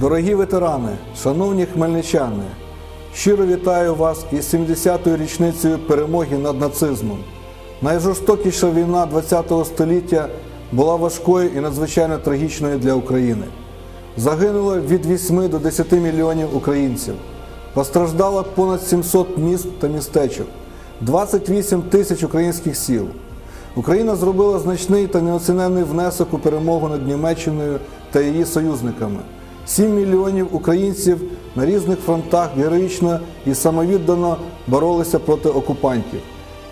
Дорогі ветерани, шановні хмельничани, щиро вітаю вас із 70-ю річницею перемоги над нацизмом. Найжорстокіша війна ХХ століття була важкою і надзвичайно трагічною для України. Загинуло від 8 до 10 мільйонів українців. Постраждало понад 700 міст та містечок, 28 тисяч українських сіл. Україна зробила значний та неоціненний внесок у перемогу над Німеччиною та її союзниками. 7 мільйонів українців на різних фронтах героїчно і самовіддано боролися проти окупантів.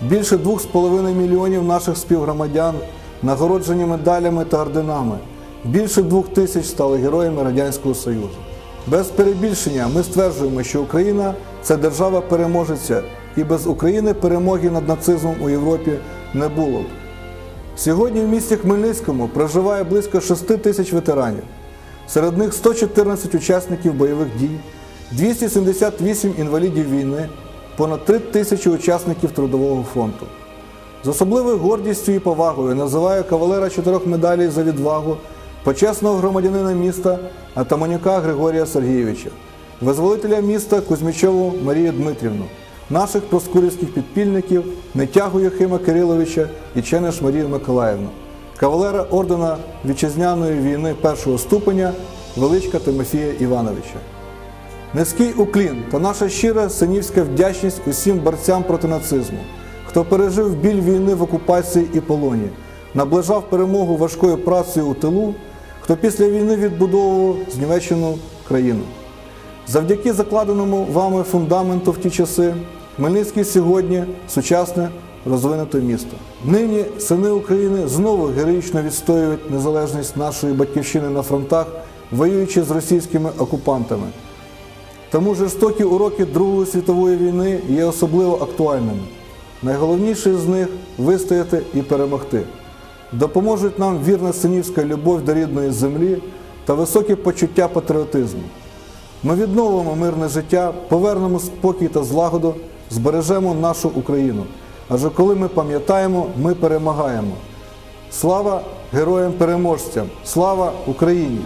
Більше 2,5 мільйонів наших співгромадян нагороджені медалями та орденами. Більше двох тисяч стали героями Радянського Союзу. Без перебільшення ми стверджуємо, що Україна це держава переможеця, і без України перемоги над нацизмом у Європі не було б. Сьогодні в місті Хмельницькому проживає близько 6 тисяч ветеранів. Серед них 114 учасників бойових дій, 278 інвалідів війни, понад 3 тисячі учасників Трудового фронту. З особливою гордістю і повагою називаю кавалера чотирьох медалей за відвагу, почесного громадянина міста Атаманюка Григорія Сергійовича, визволителя міста Кузьмічову Марію Дмитрівну, наших проскурівських підпільників Нетягу Юхима Кириловича і Ченеш Марію Миколаївну, кавалера ордена вітчизняної війни першого ступеня Величка Тимофія Івановича. Низький уклін та наша щира синівська вдячність усім борцям проти нацизму, хто пережив біль війни в окупації і полоні, наближав перемогу важкою працею у тилу, хто після війни відбудовував знівечену країну. Завдяки закладеному вами фундаменту в ті часи, Хмельницький сьогодні сучасне розвинуте місто. Нині сини України знову героїчно відстоюють незалежність нашої батьківщини на фронтах, воюючи з російськими окупантами. Тому жорстокі уроки Другої світової війни є особливо актуальними. Найголовніше з них вистояти і перемогти. Допоможуть нам вірна синівська любов до рідної землі та високі почуття патріотизму. Ми відновимо мирне життя, повернемо спокій та злагоду, збережемо нашу Україну. Адже коли ми пам'ятаємо, ми перемагаємо. Слава героям-переможцям! Слава Україні!